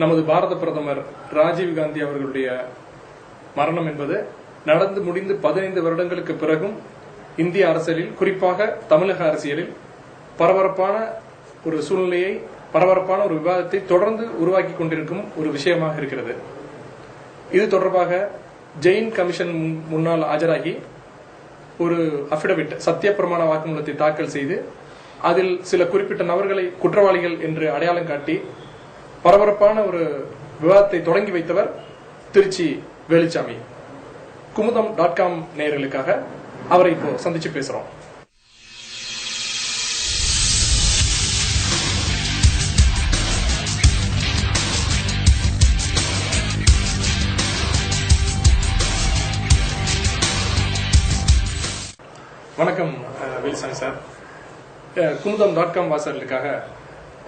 நமது பாரத பிரதமர் ராஜீவ் காந்தி அவர்களுடைய மரணம் என்பது நடந்து முடிந்து பதினைந்து வருடங்களுக்கு பிறகும் இந்திய அரசியலில் குறிப்பாக தமிழக அரசியலில் பரபரப்பான ஒரு சூழ்நிலையை பரபரப்பான ஒரு விவாதத்தை தொடர்ந்து உருவாக்கி கொண்டிருக்கும் ஒரு விஷயமாக இருக்கிறது. இது தொடர்பாக ஜெயின் கமிஷன் முன்- முன்னால் ஆஜராகி ஒரு அபிடவிட் சத்தியப்பிரமாண வாக்குமூலத்தை தாக்கல் செய்து அதில் சில குறிப்பிட்ட நபர்களை குற்றவாளிகள் என்று அடையாளம் காட்டி பரபரப்பான ஒரு விவாதத்தை தொடங்கி வைத்தவர் திருச்சி வேலுச்சாமி. குமுதம் டாட் காம் நேயர்களுக்காக அவரை இப்போ சந்திச்சு பேசுறோம். வணக்கம் Velusamy sir. Kumudam dot com வாசகர்களுக்காக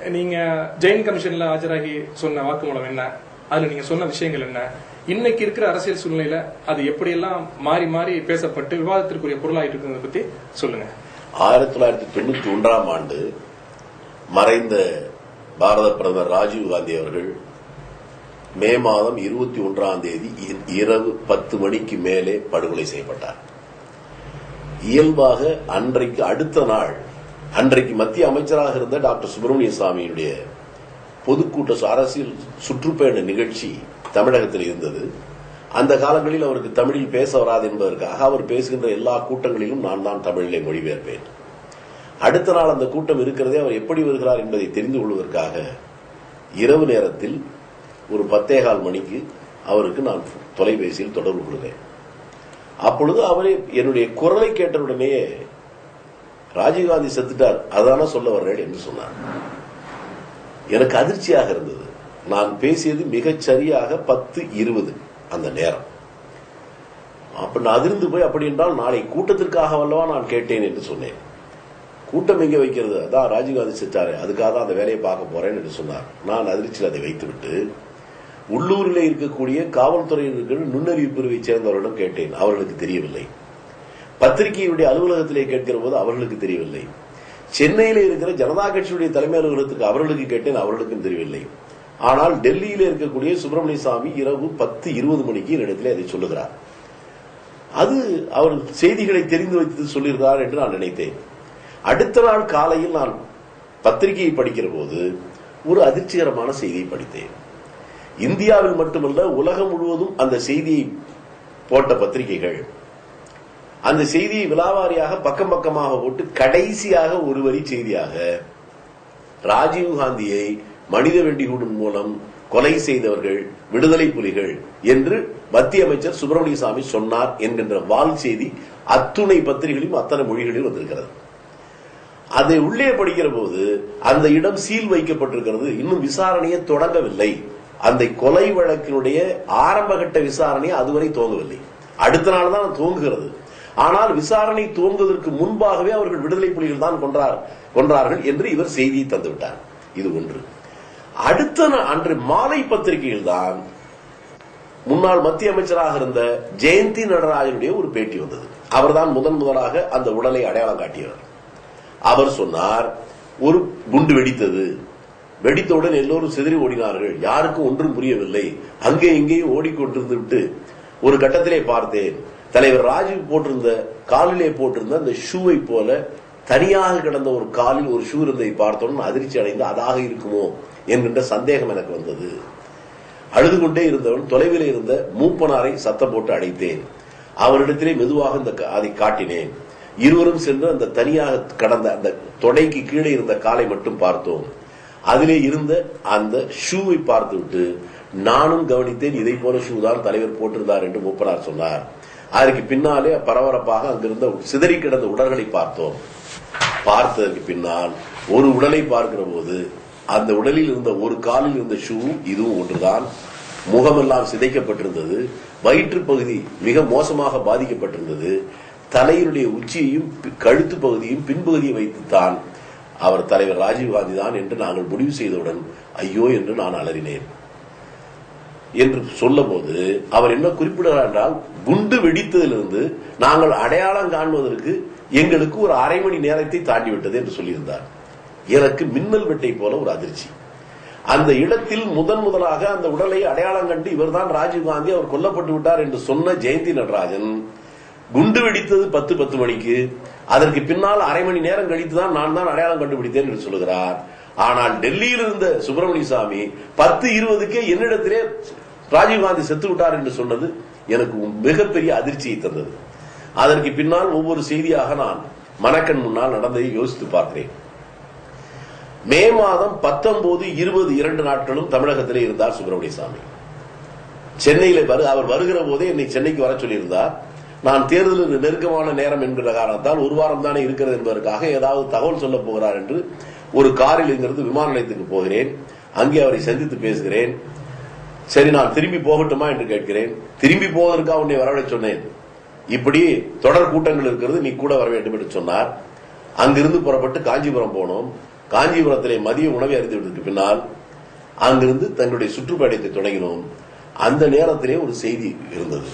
நீங்க ஜெயின் கமிஷன்ல ஆஜராகி சொன்ன வாக்குமூலம் என்ன? அதுல நீங்க சொன்ன விஷயங்கள் என்ன? இன்னைக்கு இருக்கிற அரசியல் சூழ்நிலையில அது எப்படியெல்லாம் மாறி மாறி பேசப்பட்டு விவாதத்திற்குரிய பொருளாயிட்டு இருக்கிறத பத்தி சொல்லுங்க. ஆயிரத்தி தொள்ளாயிரத்தி தொண்ணூத்தி ஒன்றாம் ஆண்டு மறைந்த பாரத பிரதமர் ராஜீவ் காந்தி அவர்கள் மே மாதம் இருபத்தி ஒன்றாம் தேதி இ- இரவு பத்து மணிக்கு மேலே படுகொலை செய்யப்பட்டார். இயல்பாக அன்றைக்கு அடுத்த நாள் அன்றைக்கு மத்திய அமைச்சராக இருந்த டாக்டர் சுப்பிரமணிய சுவாமியினுடைய பொதுக்கூட்ட சு- அரசியல் சுற்றுப்பயண நிகழ்ச்சி தமிழகத்தில் இருந்தது. அந்த காலங்களில் அவருக்கு தமிழில் பேச வராது என்பதற்காக அவர் பேசுகின்ற எல்லா கூட்டங்களிலும் நான் தான் தமிழிலே மொழிபெயர்ப்பேன். அடுத்த நாள் அந்த கூட்டம் இருக்கிறதே அவர் எப்படி வருகிறார் என்பதை தெரிந்து கொள்வதற்காக இரவு நேரத்தில் ஒரு பத்தேகால் மணிக்கு அவருக்கு நான் தொலைபேசியில் தொடர்பு கொள்கிறேன். அப்பொழுது அவரே என்னுடைய குரலை கேட்டவுடனேயே ராஜீவ்காந்தி செத்துட்டார். அதான சொல்ல வர்றேன் என்று சொன்னார். எனக்கு அதிர்ச்சியாக இருந்தது. நான் பேசியது மிகச் சரியாக பத்து இருபது அந்த நேரம். அப்ப நான் அதிர்ந்து போய் அப்படி என்றால் நாளை கூட்டத்திற்காக வல்லவா நான் கேட்டேன் என்று சொன்னேன். கூட்டம் எங்கே வைக்கிறது? அதான் ராஜீவ்காந்தி செத்தாரு. அதுக்காக தான் அந்த வேலையை பார்க்க போறேன் என்று சொன்னார். நான் அதிர்ச்சியில் அதை வைத்துவிட்டு உள்ளூரில் இருக்கக்கூடிய காவல்துறையில் இருக்கிற நுண்ணறிவு பிரிவை சேர்ந்தவர்களிடம் கேட்டேன். அவர்களுக்கு தெரியவில்லை. பத்திரிகையுடைய அலுவலகத்திலே கேட்கிற போது அவர்களுக்கு தெரியவில்லை. சென்னையில இருக்கிற ஜனதா கட்சியுடைய தலைமை அலுவலகத்துக்கு அவர்களுக்கு கேட்டேன் அவர்களுக்கும் தெரியவில்லை. ஆனால் டெல்லியில இருக்கக்கூடிய சுப்பிரமணிய சாமி இரவு பத்து இருபது மணிக்கு என்னிடத்திலே அதை சொல்லுகிறார். அது அவர் செய்திகளை தெரிந்து வைத்து சொல்லியிருந்தார் என்று நான் நினைத்தேன். அடுத்த நாள் காலையில் நான் பத்திரிகையை படிக்கிற போது ஒரு அதிர்ச்சிகரமான செய்தியை படித்தேன். இந்தியாவில் மட்டுமல்ல உலகம் முழுவதும் அந்த செய்தியை போட்ட பத்திரிகைகள் அந்த செய்தியை விலாவாரியாக பக்கம் பக்கமாக போட்டு கடைசியாக ஒரு வரி செய்தியாக ராஜீவ் காந்தியை மனித வெண்டிகூடும் மூலம் கொலை செய்தவர்கள் விடுதலை புலிகள் என்று மத்திய அமைச்சர் சுப்பிரமணிய சாமி சொன்னார் என்கின்ற வால் செய்தி அத்துணை பத்திரிகைகளிலும் அத்தனை மொழிகளிலும் வந்திருக்கிறது. அதை உள்ளே படிக்கிற போது அந்த இடம் சீல் வைக்கப்பட்டிருக்கிறது. இன்னும் விசாரணையை தொடங்கவில்லை. அந்த கொலை வழக்கினுடைய ஆரம்பகட்ட விசாரணை அதுவரை துவங்கவில்லை. அடுத்த நாள் தான் துவங்குகிறது. ஆனால் விசாரணை துவங்குவதற்கு முன்பாகவே அவர்கள் விடுதலை புலிகள் தான் கொன்றார் கொன்றார்கள் என்று இவர் செய்தியை தந்துவிட்டார். இது ஒன்று. அடுத்த அன்று மாலை பத்திரிகையில் தான் முன்னாள் மத்திய அமைச்சராக இருந்த ஜெயந்தி நடராஜனுடைய ஒரு பேட்டி வந்தது. அவர்தான் முதன் முதலாக அந்த உடலை அடையாளம் காட்டியவர். அவர் சொன்னார் ஒரு குண்டு வெடித்தது. வெடித்தவுடன் எல்லோரும் சிதறி ஓடினார்கள். யாருக்கும் ஒன்றும் புரியவில்லை. அங்கே இங்கேயும் ஓடிக்கொண்டிருந்து விட்டு ஒரு கட்டத்திலே பார்த்தேன். தலைவர் ராஜீவ் போட்டிருந்த காலிலே போட்டிருந்த அந்த ஷூவை போல தனியாக கிடந்த ஒரு காலில் ஒரு ஷூ இருந்ததை பார்த்தவுடன் அதிர்ச்சி அடைந்து அதாக இருக்குமோ என்கின்ற சந்தேகம் எனக்கு வந்தது. அழுது கொண்டே இருந்தவன் தொலைவில் இருந்த மூப்பனாரை சத்தம் போட்டு அடைத்தேன். அவரிடத்திலே மெதுவாக இந்த அதை காட்டினேன். இருவரும் சென்று அந்த தனியாக கடந்த அந்த தொடைக்கு கீழே இருந்த காலை மட்டும் பார்த்தோம். அதிலே இருந்த அந்த ஷூவை பார்த்துவிட்டு நானும் கவனித்தேன் இதை போல ஷூ தான் தலைவர் போட்டிருந்தார் என்று மூப்பனார் சொன்னார். அதற்கு பின்னாலே பரபரப்பாக அங்கிருந்த சிதறி கிடந்த உடல்களை பார்த்தோம். பார்த்ததற்கு பின்னால் ஒரு உடலை பார்க்கிற போது அந்த உடலில் இருந்த ஒரு காலில் இருந்த ஷூ இதுவும் ஒன்றுதான். முகமெல்லாம் சிதைக்கப்பட்டிருந்தது. வயிற்று பகுதி மிக மோசமாக பாதிக்கப்பட்டிருந்தது. தலையினுடைய உச்சியையும் கழுத்து பகுதியும் பின்பகுதியை வைத்துத்தான் அவர் தலைவர் ராஜீவ்காந்தி தான் என்று நாங்கள் முடிவு செய்தவுடன் ஐயோ என்று நான் அலறினேன். என்று சொல்லும்போது அவர் என்ன குறிப்பிடுகிறார் என்றால் குண்டு வெடித்ததிலிருந்து நாங்கள் அடையாளம் காண்பதற்கு எங்களுக்கு ஒரு அரை மணி நேரத்தை தாண்டி விட்டது என்று சொல்லியிருந்தார். எனக்கு மின்னல் வெட்டை போல ஒரு அதிர்ச்சி. அந்த இடத்தில் முதன் முதலாக அந்த உடலை அடையாளம் கண்டு இவர்தான் ராஜீவ்காந்தி அவர் கொல்லப்பட்டு விட்டார் என்று சொன்ன ஜெயந்தி நடராஜன் குண்டு வெடித்தது பத்து பத்து மணிக்கு அதற்கு பின்னால் அரை மணி நேரம் கழித்து தான் நான் தான் அடையாளம் கண்டுபிடித்தேன் என்று சொல்லுகிறார். ஆனால் டெல்லியில் இருந்த சுப்பிரமணிய சாமி பத்து இருபதுக்கே என்னிடத்திலே ராஜீவ்காந்தி செத்து விட்டார் என்று சொன்னது எனக்கு மிகப்பெரிய அதிர்ச்சியை தந்தது. அதற்கு பின்னால் ஒவ்வொரு செய்தியாக நான் மனக்கண் முன்னால் நடந்ததை யோசித்து பார்க்கிறேன். மே மாதம் பத்தொன்பது இருபது இரண்டு நாட்களும் தமிழகத்திலே இருந்தார் சுப்பிரமணிய சாமி. சென்னையில வரு அவர் வருகிற போதே என்னை சென்னைக்கு வர சொல்லியிருந்தார். நான் தேர்தலுக்கு நெருக்கமான நேரம் என்கிற காரணத்தால் ஒரு வாரம் தானே இருக்கிறது என்பதற்காக ஏதாவது தகவல் சொல்ல போகிறார் என்று ஒரு காரில் இங்கிருந்து விமான நிலையத்துக்கு போகிறேன். அங்கே அவரை சந்தித்து பேசுகிறேன். சரி நான் திரும்பி போகட்டுமா என்று கேட்கிறேன். திரும்பி போவதற்காக உன்னை வரவழை சொன்னேன். இப்படி தொடர் கூட்டங்கள் இருக்கிறது நீ கூட வர வேண்டும் என்று சொன்னார். அங்கிருந்து புறப்பட்டு காஞ்சிபுரம் போனோம். காஞ்சிபுரத்திலே மதிய உணவை அறிந்துவிட்டதுக்கு பின்னால் அங்கிருந்து தங்களுடைய சுற்றுப்பயணத்தை தொடங்கினோம். அந்த நேரத்திலே ஒரு செய்தி இருந்தது.